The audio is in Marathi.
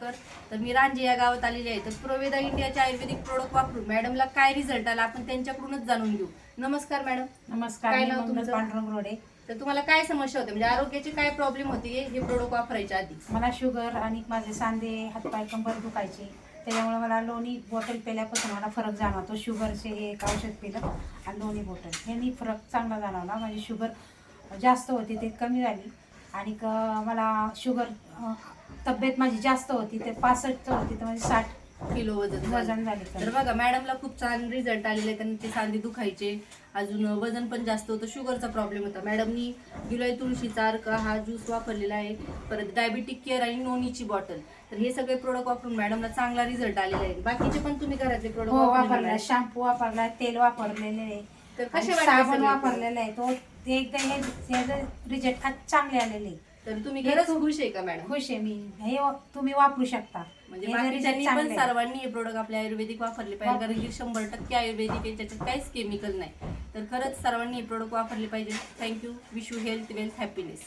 तर मी रांजे या गावात आलेली आहे. तर प्रोवेदा इंडियाचे आयुर्वेदिक प्रोडक्ट वापरून मॅडमला काय रिझल्ट आला आपण त्यांच्याकडूनच जाणून घेऊ. नमस्कार मॅडम नमस्कार काय मी नाव मंगल तुमचं? पांडुरंग रोडे. तर तुम्हाला काय समस्या होते म्हणजे आरोग्याची काय प्रॉब्लेम होती? हे प्रोडक्ट वापरायच्या आधी. मला शुगर आणि माझे सांधे हातपाय कंबर दुखायचे. त्याच्यामुळे मला लोणी बॉटल पेल्यापासून मला फरक जाणवतो. शुगरचे हे एक औषध पिलं आणि लोणी बॉटल यांनी फरक चांगला जाणवला. माझी शुगर जास्त होती ते कमी झाली. आणि क- मला शुगर अं, तब्येत माझी जास्त होती ते पासष्ट होती तर माझी साठ किलो वजन. वजन झाले तर. बघा मॅडमला खूप छान रिझल्ट आलेले आहेत. त्यांना ते सांधे दुखायचे अजून वजन पण जास्त होतं शुगरचा प्रॉब्लेम होता मॅडमनी गिलोय तुळशीचा अर्क हा ज्यूस वापरलेला आहे परत डायबिटिक केअर आणि नोनीची बॉटल तर हे सगळे प्रोडक्ट वापरून मॅडमला चांगला रिझल्ट आलेला आहे बाकीचे पण तुम्ही घरातले प्रोडक्ट हो वापरला शॅम्पू वापरला तेल वापरलेले आहे तर आणि कसे वाटले साबण सगळे? वापरलेला आहे तो ते एकदा हे रिजल्ट चांगले आलेले आहे. तर तुम्ही खरंच खुश आहे का मॅडम? खुश आहे मी. हे वा- तुम्ही वापरू शकता. म्हणजे हे जरी बाकीच्यांनी चांगलं पण आहे. सर्वांनी हे प्रोडक्ट आपले आयुर्वेदिक वापरले पाहिजे कारण की शंभर टक्के आयुर्वेदिक आहे त्याच्यात काहीच केमिकल नाही. तर खरंच सर्वांनी हे प्रोडक्ट वापरले पाहिजे. Thank you wish you health wealth happiness